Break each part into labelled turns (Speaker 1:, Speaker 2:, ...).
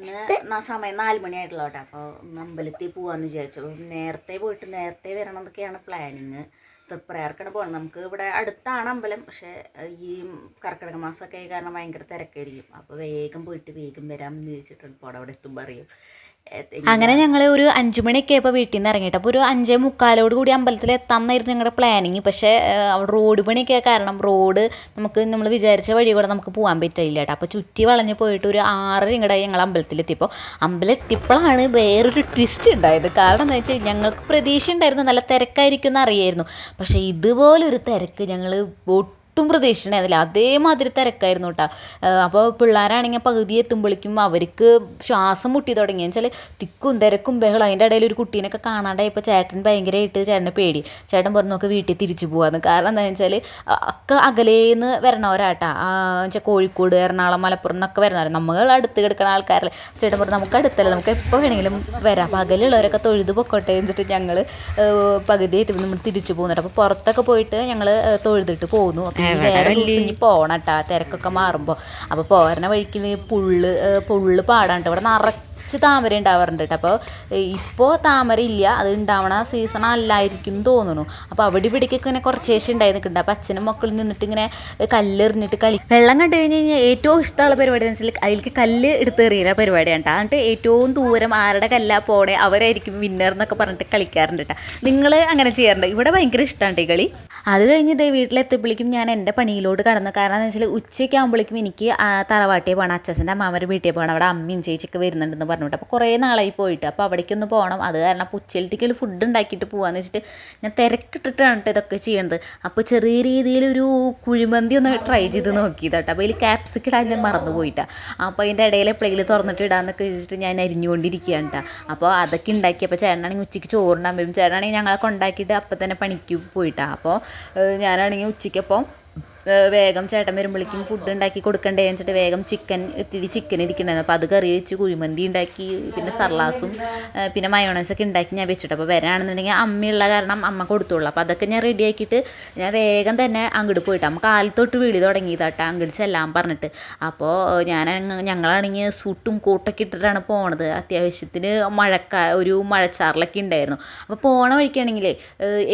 Speaker 1: ഇന്ന് സമയം നാല് മണിയായിട്ടുള്ള കേട്ടോ അപ്പോൾ അമ്പലത്തിൽ പോവാന്ന് വിചാരിച്ചു. നേരത്തെ പോയിട്ട് നേരത്തെ വരണം എന്നൊക്കെയാണ് പ്ലാനിങ് തൃപ്രയാർക്കാണ് പോകണം നമുക്ക് ഇവിടെ അടുത്താണ് അമ്പലം. പക്ഷേ ഈ കർക്കിടക മാസമൊക്കെ കാരണം ഭയങ്കര തിരക്കായിരിക്കും. അപ്പോൾ വേഗം പോയിട്ട് വേഗം വരാം എന്ന് ചോദിച്ചിട്ടുണ്ട് ഇപ്പോൾ അവിടെ എത്തുമ്പോൾ അറിയും.
Speaker 2: അങ്ങനെ ഞങ്ങൾ ഒരു അഞ്ചു മണിയൊക്കെ ആയപ്പോൾ വീട്ടിൽ നിന്ന് ഇറങ്ങിയിട്ട് അപ്പോൾ ഒരു അഞ്ചേ മുക്കാലോട് കൂടി അമ്പലത്തിൽ എത്താം എന്നായിരുന്നു ഞങ്ങളുടെ പ്ലാനിങ് പക്ഷേ റോഡ് പണിയൊക്കെ കാരണം റോഡ് നമുക്ക് നമ്മൾ വിചാരിച്ച വഴി കൂടെ നമുക്ക് പോകാൻ പറ്റില്ല കേട്ടോ അപ്പോൾ ചുറ്റി വളഞ്ഞ് പോയിട്ട് ഒരു ആറര ഇങ്ങടെ ഞങ്ങൾ അമ്പലത്തിൽ എത്തിയപ്പോൾ അമ്പലം എത്തിയപ്പോഴാണ് വേറൊരു ട്വിസ്റ്റ് ഉണ്ടായത്. കാരണം എന്താ വെച്ചാൽ ഞങ്ങൾക്ക് പ്രതീക്ഷ ഉണ്ടായിരുന്നു നല്ല തിരക്കായിരിക്കും എന്ന് അറിയായിരുന്നു. പക്ഷേ ഇതുപോലൊരു തിരക്ക് ഞങ്ങൾ ഒട്ടും പ്രതീക്ഷിച്ചിട്ടുണ്ടായിരുന്നില്ല. അതേമാതിരി തിരക്കായിരുന്നു കേട്ടോ. അപ്പോൾ പിള്ളേരാണെങ്കിൽ പകുതി എത്തുമ്പോഴേക്കും അവർക്ക് ശ്വാസം മുട്ടി തുടങ്ങി. വെച്ചാൽ തിക്കും തിരക്കും ബഹളം. അതിന്റെ ഇടയിൽ ഒരു കുട്ടീനൊക്കെ കാണാണ്ടായപ്പോൾ ചേട്ടൻ ഭയങ്കരമായിട്ട് ചേട്ടനെ പേടി. ചേട്ടൻ പറഞ്ഞു നോക്ക് വീട്ടിൽ തിരിച്ചു പോകാമെന്ന് കാരണം എന്താണെന്ന് വെച്ചാൽ ഒക്കെ അകലേന്ന് വരണവരാട്ടാ. വെച്ചാൽ കോഴിക്കോട് എറണാകുളം മലപ്പുറം എന്നൊക്കെ വരുന്നവർ നമ്മൾ അടുത്ത് കിടക്കുന്ന ആൾക്കാരല്ലേ. ചേട്ടൻ പറഞ്ഞു നമുക്ക് അടുത്തല്ല. നമുക്ക് എപ്പോൾ വേണമെങ്കിലും വരാം. അപ്പോൾ അകലുള്ളവരൊക്കെ തൊഴുത് പൊക്കോട്ടെ. എന്നിട്ട് ഞങ്ങൾ പകുതി എത്തി. നമ്മൾ തിരിച്ചു പോകുന്നുണ്ട്. അപ്പോൾ പുറത്തൊക്കെ പോയിട്ട് ഞങ്ങൾ തൊഴുതിട്ട് പോകുന്നു. വേറെ ദിവസം കേട്ടോ തിരക്കൊക്കെ മാറുമ്പോൾ അപ്പോൾ പോരണ വഴിക്ക് പുള്ള് പുള്ള് പാടാണ്ട് ഇവിടെ നിറച്ച് താമര ഉണ്ടാവാറുണ്ട് കേട്ടോ അപ്പോൾ ഇപ്പോൾ താമര ഇല്ല അത് ഉണ്ടാവണ സീസൺ അല്ലായിരിക്കും തോന്നുന്നു. അപ്പോൾ അവിടെ ഇവിടേക്കൊക്കെ ഇങ്ങനെ കുറച്ച് ശേഷം ഉണ്ടായി നിൽക്കുന്നുണ്ട്. അപ്പോൾ അച്ഛനും മക്കളും നിന്നിട്ട് ഇങ്ങനെ കല്ലെറിഞ്ഞിട്ട് കളി വെള്ളം കണ്ടു കഴിഞ്ഞ് കഴിഞ്ഞാൽ ഏറ്റവും ഇഷ്ടമുള്ള പരിപാടി എന്ന് വെച്ചാൽ അതിലേക്ക് കല്ല് എടുത്ത് എറിയുന്ന പരിപാടിയാണ് കേട്ടോ എന്നിട്ട് ഏറ്റവും ദൂരം ആരുടെ കല്ലാ പോണേ അവരായിരിക്കും വിന്നർ എന്നൊക്കെ പറഞ്ഞിട്ട് കളിക്കാറുണ്ട് കേട്ടോ നിങ്ങൾ അങ്ങനെ ചെയ്യാറുണ്ട്? ഇവിടെ ഭയങ്കര ഇഷ്ടമാണ് ഈ കളി? അത് കഴിഞ്ഞ് ഇതേ വീട്ടിലെത്തിയപ്പോഴേക്കും ഞാൻ എന്റെ പണിയിലോട്ട് കടന്നു. കാരണം എന്ന് വെച്ചാൽ ഉച്ചയ്ക്ക് ആകുമ്പോഴേക്കും എനിക്ക് തറവാട്ടിയെ പോകണം അച്ഛന്റെ അമ്മാമരെ വീട്ടിൽ പോകണം അവിടെ അമ്മയും ചേച്ചിയൊക്കെ വരുന്നുണ്ടെന്ന് പറഞ്ഞിട്ട്. അപ്പോൾ കുറേ നാളായി പോയിട്ട്. അപ്പോൾ അവിടേക്കൊന്ന് പോകണം അത് കാരണം അപ്പോൾ ഉച്ചയിലത്തേക്ക് ഫുഡ് ഉണ്ടാക്കിയിട്ട് പോകാമെന്ന് വെച്ചിട്ട് ഞാൻ തിരക്കിട്ടിട്ടാണ് കേട്ടോ ഇതൊക്കെ ചെയ്യണത്. അപ്പോൾ ചെറിയ രീതിയിലൊരു കുഴിമന്തി ഒന്ന് ട്രൈ ചെയ്ത് നോക്കിയതാട്ടോ അപ്പോൾ അതിൽ ക്യാപ്സിക്ക് ഇടാൻ ഞാൻ മറന്നു പോയിട്ടാണ് അപ്പോൾ അതിന്റെ ഇടയിൽ എപ്പോഴെങ്കിലും തുറന്നിട്ട് ഇടാന്നൊക്കെ വെച്ചിട്ട് ഞാൻ അരിഞ്ഞുകൊണ്ടിരിക്കുകയാണ് കേട്ടോ അപ്പോൾ അതൊക്കെ ഉണ്ടാക്കി. അപ്പോൾ ചേട്ടനാണെങ്കിൽ ഉച്ചയ്ക്ക് ചോറുണ്ടാകുമ്പോഴും ചേട്ടനാണെങ്കിൽ ഞങ്ങളൊക്കെ ഉണ്ടാക്കിയിട്ട് അപ്പം തന്നെ പണിക്ക് പോയിട്ടാണ് അപ്പോൾ ഞാനാണെങ്കിൽ ഉച്ചയ്ക്കപ്പം വേഗം ചേട്ടൻ വരുമ്പോഴേക്കും ഫുഡ് ഉണ്ടാക്കി കൊടുക്കണ്ടേ വെച്ചിട്ട് വേഗം ചിക്കൻ ഇത്തിരി ചിക്കൻ ഇരിക്കണ്ടായിരുന്നു അപ്പോൾ അത് കറി വെച്ച് കുഴിമന്തി ഉണ്ടാക്കി പിന്നെ സർലാസും പിന്നെ മയോണൈസൊക്കെ ഉണ്ടാക്കി ഞാൻ വെച്ചിട്ട്. അപ്പോൾ വരാണെന്നുണ്ടെങ്കിൽ അമ്മയുള്ള കാരണം അമ്മ കൊടുത്തോളൂ. അപ്പോൾ അതൊക്കെ ഞാൻ റെഡിയാക്കിയിട്ട് ഞാൻ വേഗം തന്നെ അങ്ങോട്ട് പോയിട്ട് അമ്മ കാലത്തൊട്ട് വിളി തുടങ്ങിയതാട്ടോ അങ്ങോട്ട് ചെല്ലാൻ പറഞ്ഞിട്ട്. അപ്പോൾ ഞാൻ ഞങ്ങളാണെങ്കിൽ സൂട്ടും കോട്ടൊക്കെ ഇട്ടിട്ടാണ് പോണത്. അത്യാവശ്യത്തിന് മഴക്ക ഒരു മഴച്ചാറിലൊക്കെ ഉണ്ടായിരുന്നു. അപ്പോൾ പോണ വഴിക്കാണെങ്കിൽ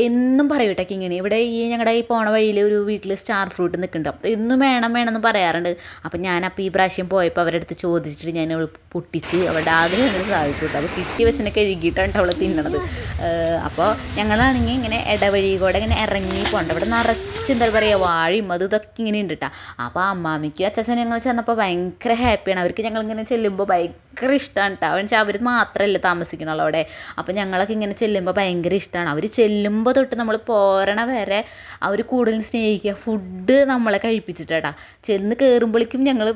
Speaker 2: എന്നും പറയൂട്ടൊക്കെ ഇങ്ങനെ ഇവിടെ ഈ ഞങ്ങളുടെ ഈ പോണ വഴിയിൽ ഒരു വീട്ടിൽ സ്റ്റാർ ഫ്രൂട്ട് നിൽക്കുന്നുണ്ട്. അപ്പോൾ ഇന്നും വേണം വേണം എന്ന് പറയാറുണ്ട്. അപ്പോൾ ഞാൻ അപ്പോൾ ഈ പ്രാവശ്യം പോയപ്പോൾ അവരുടെ അടുത്ത് ചോദിച്ചിട്ട് ഞാൻ അവൾ പൊട്ടിച്ച് അവളുടെ ആഗ്രഹം അങ്ങനെ സാധിച്ചു കൊടുത്തു. അപ്പോൾ കിട്ടി വശനെ കഴുകിയിട്ടാണ് അവൾ തിന്നണത്. അപ്പോൾ ഞങ്ങളാണെങ്കിൽ ഇങ്ങനെ ഇടവഴി കൂടെ ഇങ്ങനെ ഇറങ്ങി പോകണ്ട. ഇവിടെ നിറച്ച് എന്താ പറയുക വാഴയും അത് ഇതൊക്കെ ഇങ്ങനെ ഉണ്ട് കേട്ടോ അപ്പോൾ അമ്മാമിക്കും അച്ഛനും ഞങ്ങൾ ചെന്നപ്പോൾ ഭയങ്കര ഹാപ്പിയാണ് അവർക്ക് ഞങ്ങളിങ്ങനെ ചെല്ലുമ്പോൾ ഭയങ്കര ഇഷ്ടമാണ് കേട്ടോ വെച്ചാൽ അവർ മാത്രമല്ല താമസിക്കണുള്ളൂ അവിടെ. അപ്പോൾ ഞങ്ങളൊക്കെ ഇങ്ങനെ ചെല്ലുമ്പോൾ ഭയങ്കര ഇഷ്ടമാണ് അവർ ചെല്ലുമ്പോൾ തൊട്ട് നമ്മൾ പോരണ വരെ അവർ കൂടുതൽ സ്നേഹിക്കുക ഫുഡ് നമ്മളെ കഴിപ്പിച്ചിട്ടാ ചെന്ന് കയറുമ്പോഴേക്കും ഞങ്ങൾ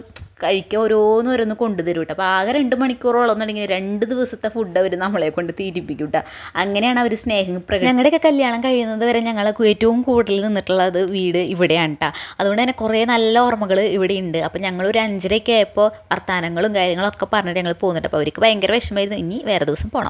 Speaker 2: കഴിക്കുക ഓരോന്ന് ഓരോന്ന് കൊണ്ടുതരും കേട്ടോ അപ്പോൾ ആകെ രണ്ട് മണിക്കൂറോളം എന്നുണ്ടെങ്കിൽ രണ്ട് ദിവസത്തെ ഫുഡ് അവർ നമ്മളെ കൊണ്ട് തീരിപ്പിക്കും കേട്ടോ അങ്ങനെയാണ് അവർ സ്നേഹം പ്രകടനം ഞങ്ങളുടെയൊക്കെ കല്യാണം കഴിയുന്നത് വരെ ഞങ്ങൾ ഏറ്റവും കൂടുതൽ നിന്നിട്ടുള്ളത് വീട് ഇവിടെയാണ് കേട്ടോ അതുകൊണ്ട് തന്നെ കുറേ നല്ല ഓർമ്മകൾ ഇവിടെ ഉണ്ട് അപ്പോൾ ഞങ്ങൾ ഒരു അഞ്ചരയൊക്കെ ആയപ്പോൾ വർത്തമാനങ്ങളും കാര്യങ്ങളൊക്കെ പറഞ്ഞിട്ട് പോകുന്നുണ്ട്. അപ്പോൾ അവർക്ക് ഭയങ്കര വിഷമമായിരുന്നു. ഇനി വേറെ ദിവസം പോകണം